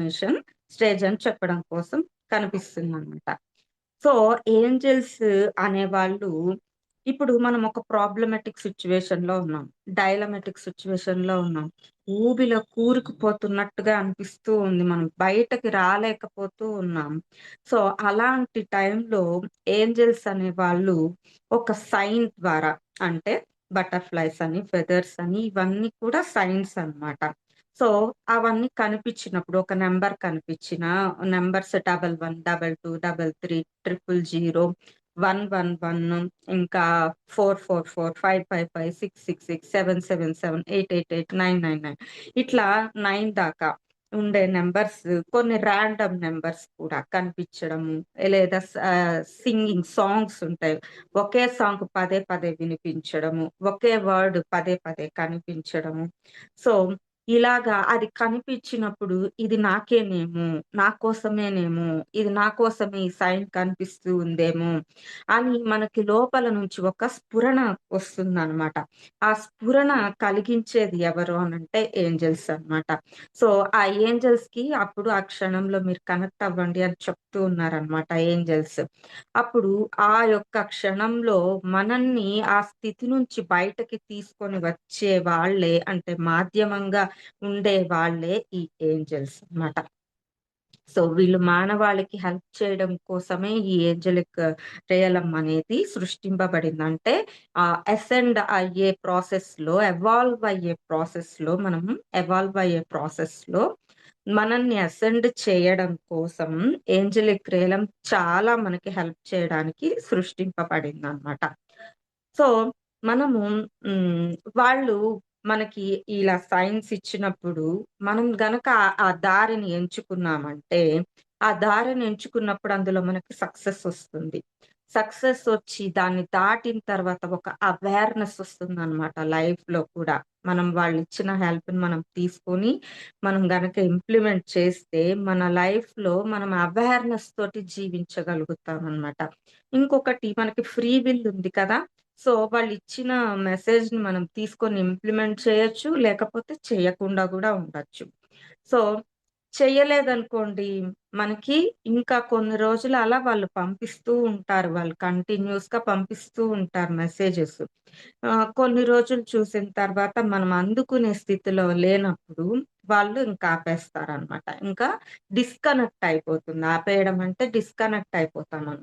Machine stage అని చెప్పడం కోసం కనిపిస్తుంది అనమాట సో, ఏంజెల్స్ అనేవాళ్ళు ఇప్పుడు మనం ఒక ప్రాబ్లమెటిక్ సిచ్యువేషన్లో ఉన్నాం. డైలమెటిక్ సిచ్యువేషన్లో ఉన్నాం. ఊబిలో కూరుకుపోతున్నట్టుగా అనిపిస్తూ ఉంది. మనం బయటకి రాలేకపోతూ ఉన్నాం. సో, అలాంటి టైంలో ఏంజెల్స్ అనేవాళ్ళు ఒక సైన్ ద్వారా అంటే బటర్‌ఫ్లైస్ అని, ఫెదర్స్ అని ఇవన్నీ కూడా సైన్స్ అన్నమాట. సో అవన్నీ కనిపించినప్పుడు ఒక నెంబర్ కనిపించిన numbers double one double two double three triple zero one one one ఇంకా four four four five five five six six six seven seven seven eight eight eight nine nine nine. ఇట్లా nine దాకా ఉండే numbers కొన్ని random numbers కూడా కనిపించడము లేదా singing songs ఉంటాయి. ఒకే song పదే పదే వినిపించడము ఒకే వర్డ్ పదే పదే కనిపించడము. సో ఇలాగా అది కనిపించినప్పుడు ఇది నాకేనేమో, నా కోసమేనేమో, ఇది నా కోసమే ఈ సైన్ కనిపిస్తూ ఉందేమో అని మనకి లోపల నుంచి ఒక స్ఫురణ వస్తుందన్నమాట ఆ స్ఫురణ కలిగించేది ఎవరు అనంటే ఏంజెల్స్ అన్నమాట. సో, ఆ ఏంజెల్స్‌కి అప్పుడు ఆ క్షణంలో మీరు కనెక్ట్ అవ్వండి అని చెప్తూ ఉన్నారనమాట ఏంజెల్స్. అప్పుడు ఆ యొక్క క్షణంలో మనల్ని ఆ స్థితి నుంచి బయటకి తీసుకొని వచ్చే వాళ్ళే అంటే మాధ్యమంగా ఉండే వాళ్ళే ఈ ఏంజెల్స్ అన్నమాట. సో, వీళ్ళు మానవాళికి హెల్ప్ చేయడం కోసమే ఈ ఏంజలిక్ రియలం అనేది సృష్టింపబడింది. అంటే అసెండ్ అయ్యే ప్రాసెస్‌లో, ఎవాల్వ్ అయ్యే ప్రాసెస్‌లో మనం ఎవాల్వ్ అయ్యే ప్రాసెస్‌లో మనల్ని అసెండ్ చేయడం కోసం ఏంజలిక్ రియలం చాలా మనకి హెల్ప్ చేయడానికి సృష్టింపబడిందనమాట. సో, మనము వాళ్ళు మనకి ఇలా సైన్స్ ఇచ్చినప్పుడు మనం గనక ఆ దారిని ఎంచుకున్నామంటే, ఆ దారిని ఎంచుకున్నప్పుడు అందులో మనకి సక్సెస్ వస్తుంది. సక్సెస్ వచ్చి దాన్ని దాటిన తర్వాత ఒక అవేర్‌నెస్ వస్తుంది అన్నమాట లైఫ్లో కూడా. మనం వాళ్ళు ఇచ్చిన హెల్ప్ని మనం తీసుకొని, మనం గనక ఇంప్లిమెంట్ చేస్తే మన లైఫ్లో మనం అవేర్‌నెస్ తోటి జీవించగలుగుతాం అనమాట ఇంకొకటి మనకి ఫ్రీ విల్ ఉంది కదా! సో, వాళ్ళు ఇచ్చిన మెసేజ్‌ని మనం తీసుకొని ఇంప్లిమెంట్ చేయొచ్చు. లేకపోతే చేయకుండా కూడా ఉండొచ్చు. సో, చెయ్యలేదనుకోండి మనకి ఇంకా కొన్ని రోజులు అలా వాళ్ళు పంపిస్తూ ఉంటారు. వాళ్ళు కంటిన్యూయస్‌గా పంపిస్తూ ఉంటారు మెసేజెస్. కొన్ని రోజులు చూసిన తర్వాత మనం అందుకునే స్థితిలో లేనప్పుడు వాళ్ళు ఇంకా ఆపేస్తారు అనమాట ఇంకా డిస్కనెక్ట్ అయిపోతుంది. ఆపేయడం అంటే డిస్కనెక్ట్ అయిపోతాం